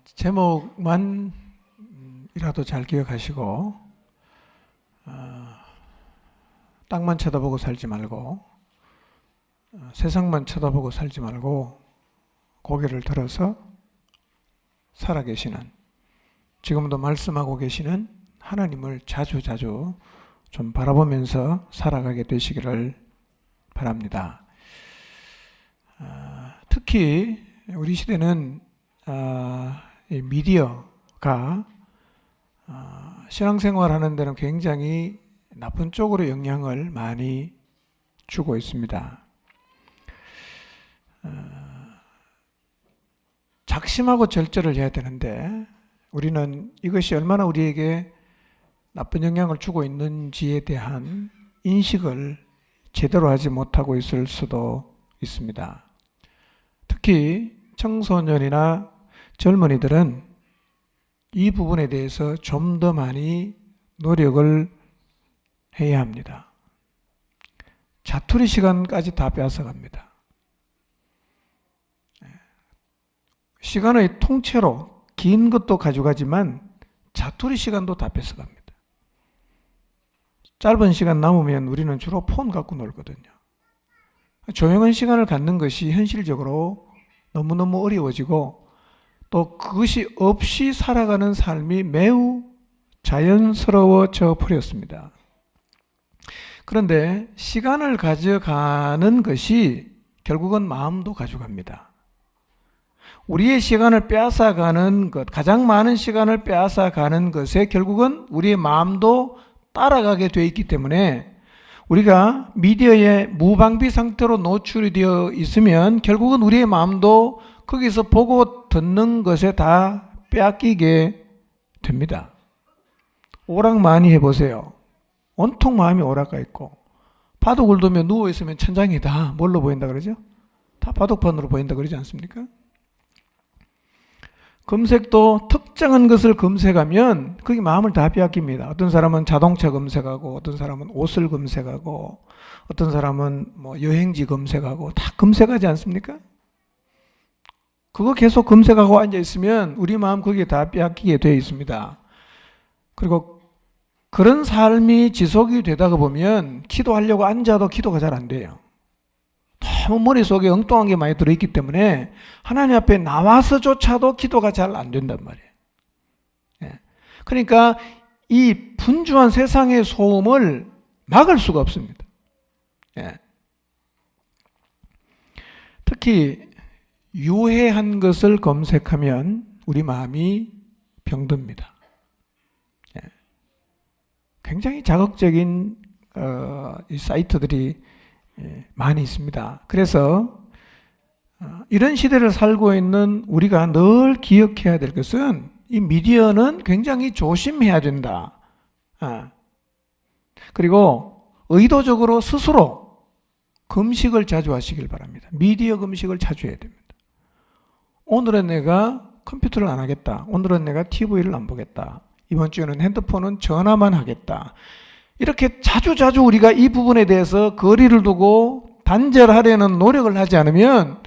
아, 제목만 음, 이라도 잘 기억하시고 아, 땅만 쳐다보고 살지 말고 아, 세상만 쳐다보고 살지 말고 고개를 들어서 살아계시는 지금도 말씀하고 계시는 하나님을 자주 자주 좀 바라보면서 살아가게 되시기를 바랍니다. 아, 특히 우리 시대는 아, 이 미디어가 아, 신앙생활 하는 데는 굉장히 나쁜 쪽으로 영향을 많이 주고 있습니다. 아, 작심하고 절제를 해야 되는데 우리는 이것이 얼마나 우리에게 나쁜 영향을 주고 있는지에 대한 인식을 제대로 하지 못하고 있을 수도 있습니다. 특히 청소년이나 젊은이들은 이 부분에 대해서 좀 더 많이 노력을 해야 합니다. 자투리 시간까지 다 빼앗아갑니다. 시간의 통째로 긴 것도 가져가지만 자투리 시간도 다 뺏어갑니다. 짧은 시간 남으면 우리는 주로 폰 갖고 놀거든요. 조용한 시간을 갖는 것이 현실적으로 너무너무 어려워지고 또 그것이 없이 살아가는 삶이 매우 자연스러워져 버렸습니다. 그런데 시간을 가져가는 것이 결국은 마음도 가져갑니다. 우리의 시간을 빼앗아가는 것, 가장 많은 시간을 빼앗아가는 것에 결국은 우리의 마음도 따라가게 되어 있기 때문에 우리가 미디어의 무방비 상태로 노출이 되어 있으면 결국은 우리의 마음도 거기서 보고 듣는 것에 다 빼앗기게 됩니다. 오락 많이 해보세요. 온통 마음이 오락가 있고 바둑을 두면 누워 있으면 천장이 다 뭘로 보인다 그러죠? 다 바둑판으로 보인다 그러지 않습니까? 검색도 특정한 것을 검색하면 그게 마음을 다 빼앗깁니다. 어떤 사람은 자동차 검색하고, 어떤 사람은 옷을 검색하고, 어떤 사람은 뭐 여행지 검색하고, 다 검색하지 않습니까? 그거 계속 검색하고 앉아 있으면 우리 마음 거기에 다 빼앗기게 되어 있습니다. 그리고 그런 삶이 지속이 되다가 보면 기도하려고 앉아도 기도가 잘 안 돼요. 너무 머릿속에 엉뚱한 게 많이 들어있기 때문에 하나님 앞에 나와서조차도 기도가 잘 안 된단 말이에요. 예. 그러니까 이 분주한 세상의 소음을 막을 수가 없습니다. 예. 특히 유해한 것을 검색하면 우리 마음이 병듭니다. 예. 굉장히 자극적인 어, 사이트들이 예, 많이 있습니다. 그래서 어, 이런 시대를 살고 있는 우리가 늘 기억해야 될 것은 이 미디어는 굉장히 조심해야 된다. 아. 그리고 의도적으로 스스로 금식을 자주 하시길 바랍니다. 미디어 금식을 자주 해야 됩니다. 오늘은 내가 컴퓨터를 안 하겠다. 오늘은 내가 TV를 안 보겠다. 이번 주에는 핸드폰은 전화만 하겠다. 이렇게 자주 자주 우리가 이 부분에 대해서 거리를 두고 단절하려는 노력을 하지 않으면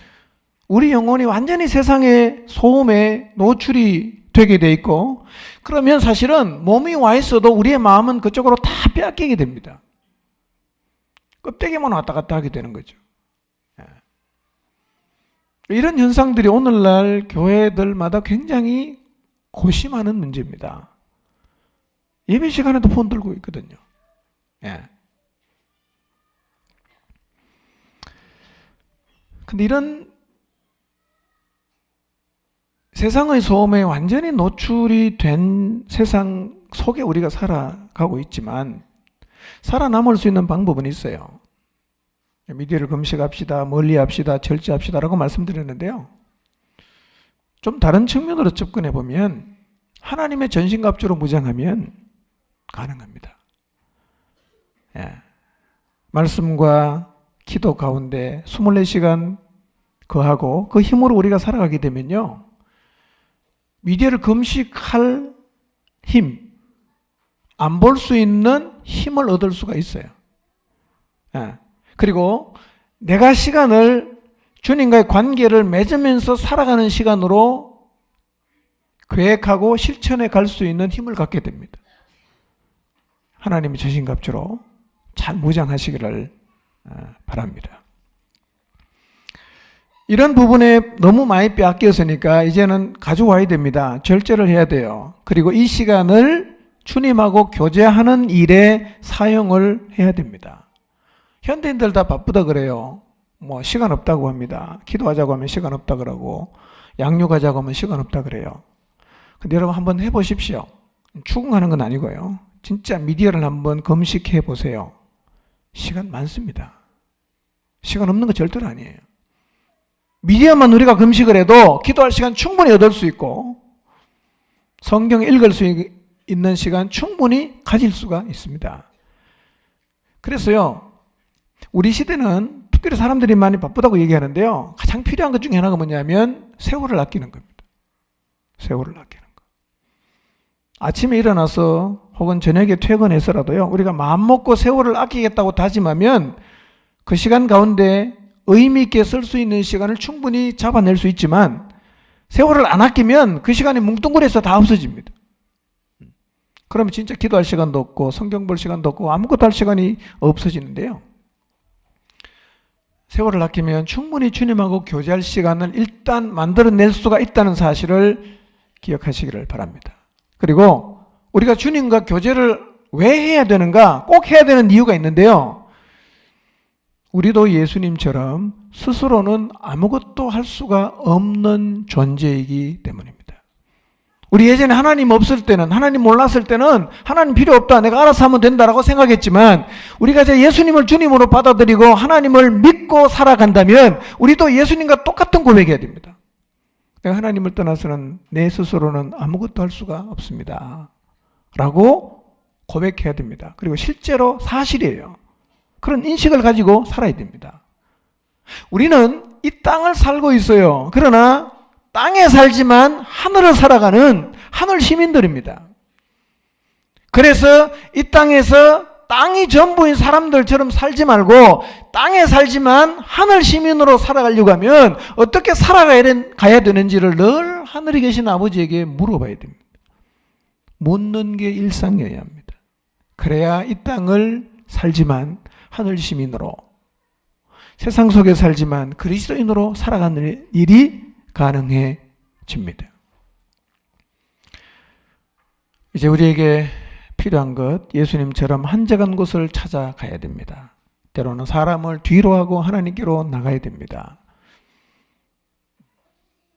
우리 영혼이 완전히 세상의 소음에 노출이 되게 돼 있고 그러면 사실은 몸이 와 있어도 우리의 마음은 그쪽으로 다 빼앗기게 됩니다. 껍데기만 왔다 갔다 하게 되는 거죠. 예. 이런 현상들이 오늘날 교회들마다 굉장히 고심하는 문제입니다. 예배 시간에도 폰 들고 있거든요. 예. 근데 이런 세상의 소음에 완전히 노출이 된 세상 속에 우리가 살아가고 있지만 살아남을 수 있는 방법은 있어요. 미디어를 금식합시다, 멀리 합시다, 절제합시다라고 말씀드렸는데요. 좀 다른 측면으로 접근해 보면 하나님의 전신갑주로 무장하면 가능합니다. 예. 말씀과 기도 가운데 24시간 거하고 그 힘으로 우리가 살아가게 되면요. 미디어를 금식할 힘, 안 볼 수 있는 힘을 얻을 수가 있어요. 예. 그리고 내가 시간을 주님과의 관계를 맺으면서 살아가는 시간으로 계획하고 실천해 갈 수 있는 힘을 갖게 됩니다. 하나님의 저신갑주로 잘 무장하시기를 어, 바랍니다. 이런 부분에 너무 많이 빼앗겼으니까 이제는 가져와야 됩니다. 절제를 해야 돼요. 그리고 이 시간을 주님하고 교제하는 일에 사용을 해야 됩니다. 현대인들 다 바쁘다 그래요. 뭐 시간 없다고 합니다. 기도하자고 하면 시간 없다 그러고 양육하자고 하면 시간 없다 그래요. 근데 여러분 한번 해보십시오. 추궁하는 건 아니고요. 진짜 미디어를 한번 검색해 보세요. 시간 많습니다. 시간 없는 거 절대로 아니에요. 미디어만 우리가 금식을 해도 기도할 시간 충분히 얻을 수 있고 성경 읽을 수 있는 시간 충분히 가질 수가 있습니다. 그래서요, 우리 시대는 특별히 사람들이 많이 바쁘다고 얘기하는데요. 가장 필요한 것 중에 하나가 뭐냐면 세월을 아끼는 겁니다. 세월을 아끼는 거. 아침에 일어나서 혹은 저녁에 퇴근해서라도요, 우리가 마음먹고 세월을 아끼겠다고 다짐하면 그 시간 가운데 의미 있게 쓸 수 있는 시간을 충분히 잡아낼 수 있지만 세월을 안 아끼면 그 시간이 뭉뚱그려서 다 없어집니다. 그러면 진짜 기도할 시간도 없고 성경 볼 시간도 없고 아무것도 할 시간이 없어지는데요. 세월을 아끼면 충분히 주님하고 교제할 시간을 일단 만들어낼 수가 있다는 사실을 기억하시기를 바랍니다. 그리고 우리가 주님과 교제를 왜 해야 되는가? 꼭 해야 되는 이유가 있는데요. 우리도 예수님처럼 스스로는 아무것도 할 수가 없는 존재이기 때문입니다. 우리 예전에 하나님 없을 때는, 하나님 몰랐을 때는 하나님 필요 없다. 내가 알아서 하면 된다라고 생각했지만 우리가 이제 예수님을 주님으로 받아들이고 하나님을 믿고 살아간다면 우리도 예수님과 똑같은 고백해야 됩니다. 내가 하나님을 떠나서는 내 스스로는 아무것도 할 수가 없습니다. 라고 고백해야 됩니다. 그리고 실제로 사실이에요. 그런 인식을 가지고 살아야 됩니다. 우리는 이 땅을 살고 있어요. 그러나 땅에 살지만 하늘을 살아가는 하늘 시민들입니다. 그래서 이 땅에서 땅이 전부인 사람들처럼 살지 말고 땅에 살지만 하늘 시민으로 살아가려고 하면 어떻게 살아가야 되는지를 늘 하늘에 계신 아버지에게 물어봐야 됩니다. 묻는 게 일상이어야 합니다. 그래야 이 땅을 살지만 하늘 시민으로 세상 속에 살지만 그리스도인으로 살아가는 일이 가능해집니다. 이제 우리에게 필요한 것 예수님처럼 한적한 곳을 찾아가야 됩니다. 때로는 사람을 뒤로 하고 하나님께로 나가야 됩니다.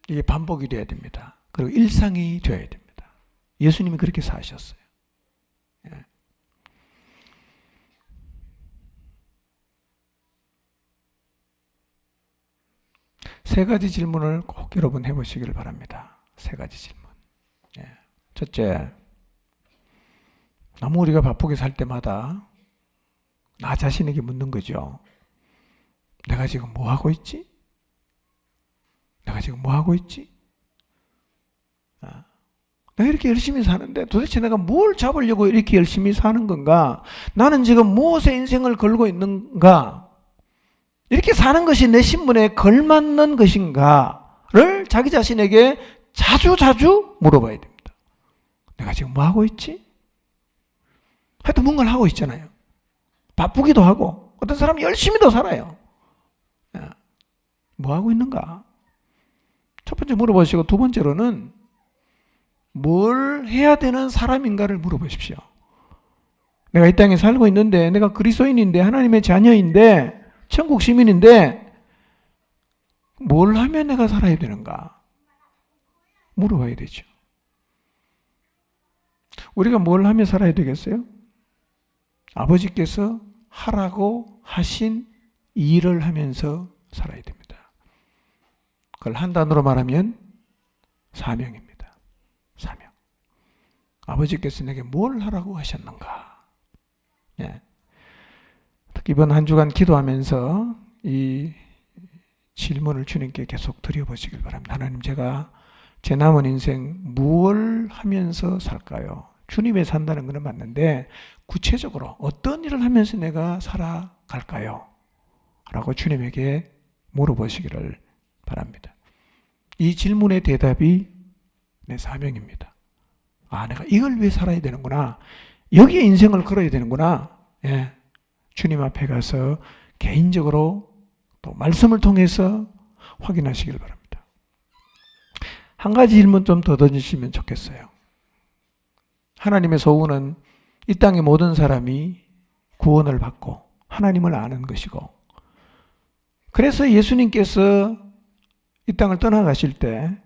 이게 반복이 되어야 됩니다. 그리고 일상이 되어야 됩니다. 예수님이 그렇게 사셨어요. 세 가지 질문을 꼭 여러분 해보시기를 바랍니다. 세 가지 질문. 예. 첫째, 너무 우리가 바쁘게 살 때마다 나 자신에게 묻는 거죠. 내가 지금 뭐 하고 있지? 내가 지금 뭐 하고 있지? 아, 내가 이렇게 열심히 사는데 도대체 내가 뭘 잡으려고 이렇게 열심히 사는 건가? 나는 지금 무엇에 인생을 걸고 있는가? 이렇게 사는 것이 내 신분에 걸맞는 것인가를 자기 자신에게 자주 자주 물어봐야 됩니다. 내가 지금 뭐 하고 있지? 하여튼 뭔가를 하고 있잖아요. 바쁘기도 하고 어떤 사람은 열심히도 살아요. 뭐 하고 있는가? 첫 번째 물어보시고 두 번째로는 뭘 해야 되는 사람인가를 물어보십시오. 내가 이 땅에 살고 있는데 내가 그리스도인인데 하나님의 자녀인데 천국 시민인데 뭘 하면 내가 살아야 되는가? 물어봐야 되죠. 우리가 뭘 하며 살아야 되겠어요? 아버지께서 하라고 하신 일을 하면서 살아야 됩니다. 그걸 한 단어로 말하면 사명입니다. 사명. 아버지께서 내게 뭘 하라고 하셨는가? 예. 이번 한 주간 기도하면서 이 질문을 주님께 계속 드려보시길 바랍니다. 하나님 제가 제 남은 인생 무엇을 하면서 살까요? 주님의 산다는 것은 맞는데 구체적으로 어떤 일을 하면서 내가 살아갈까요? 라고 주님에게 물어보시기를 바랍니다. 이 질문의 대답이 내 사명입니다. 아, 내가 이걸 위해 살아야 되는구나. 여기에 인생을 걸어야 되는구나. 예. 주님 앞에 가서 개인적으로 또 말씀을 통해서 확인하시길 바랍니다. 한 가지 질문 좀 더 던지시면 좋겠어요. 하나님의 소원은 이 땅의 모든 사람이 구원을 받고 하나님을 아는 것이고 그래서 예수님께서 이 땅을 떠나가실 때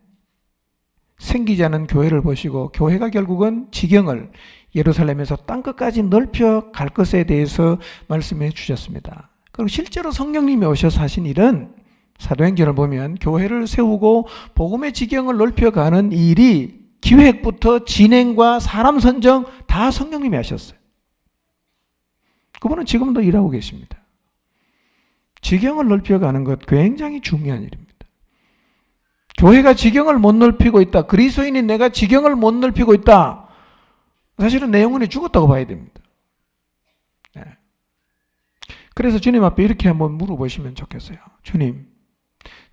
생기지 않은 교회를 보시고 교회가 결국은 지경을 예루살렘에서 땅끝까지 넓혀 갈 것에 대해서 말씀해 주셨습니다. 그리고 실제로 성령님이 오셔서 하신 일은 사도행전을 보면 교회를 세우고 복음의 지경을 넓혀가는 일이 기획부터 진행과 사람 선정 다 성령님이 하셨어요. 그분은 지금도 일하고 계십니다. 지경을 넓혀가는 것 굉장히 중요한 일입니다. 교회가 지경을 못 넓히고 있다. 그리스도인이 내가 지경을 못 넓히고 있다. 사실은 내 영혼이 죽었다고 봐야 됩니다. 네. 그래서 주님 앞에 이렇게 한번 물어보시면 좋겠어요. 주님,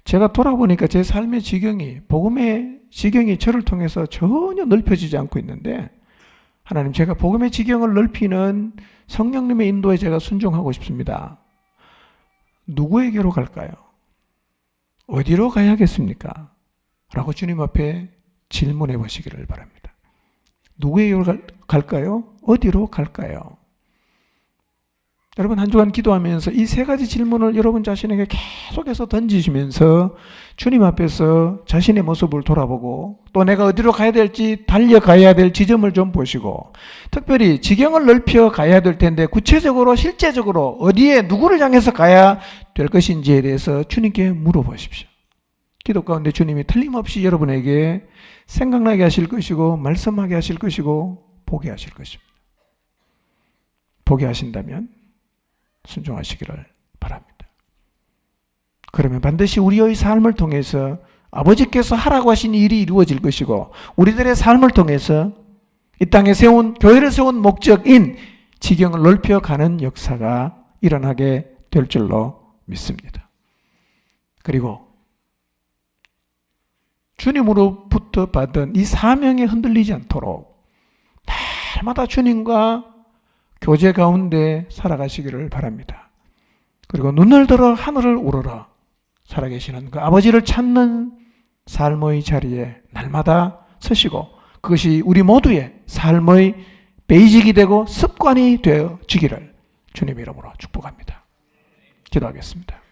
제가 돌아보니까 제 삶의 지경이, 복음의 지경이 저를 통해서 전혀 넓혀지지 않고 있는데, 하나님, 제가 복음의 지경을 넓히는 성령님의 인도에 제가 순종하고 싶습니다. 누구에게로 갈까요? 어디로 가야겠습니까? 라고 주님 앞에 질문해 보시기를 바랍니다. 누구에게로 갈까요? 어디로 갈까요? 여러분 한 주간 기도하면서 이 세 가지 질문을 여러분 자신에게 계속해서 던지시면서 주님 앞에서 자신의 모습을 돌아보고 또 내가 어디로 가야 될지 달려가야 될 지점을 좀 보시고 특별히 지경을 넓혀 가야 될 텐데 구체적으로 실제적으로 어디에 누구를 향해서 가야 될 것인지에 대해서 주님께 물어보십시오. 기도 가운데 주님이 틀림없이 여러분에게 생각나게 하실 것이고 말씀하게 하실 것이고 보게 하실 것입니다. 보게 하신다면 순종하시기를 바랍니다. 그러면 반드시 우리의 삶을 통해서 아버지께서 하라고 하신 일이 이루어질 것이고 우리들의 삶을 통해서 이 땅에 세운 교회를 세운 목적인 지경을 넓혀가는 역사가 일어나게 될 줄로 믿습니다. 그리고 주님으로부터 받은 이 사명에 흔들리지 않도록 날마다 주님과 교제 가운데 살아가시기를 바랍니다. 그리고 눈을 들어 하늘을 우러러 살아계시는 그 아버지를 찾는 삶의 자리에 날마다 서시고 그것이 우리 모두의 삶의 베이직이 되고 습관이 되어지기를 주님 이름으로 축복합니다. 기도하겠습니다.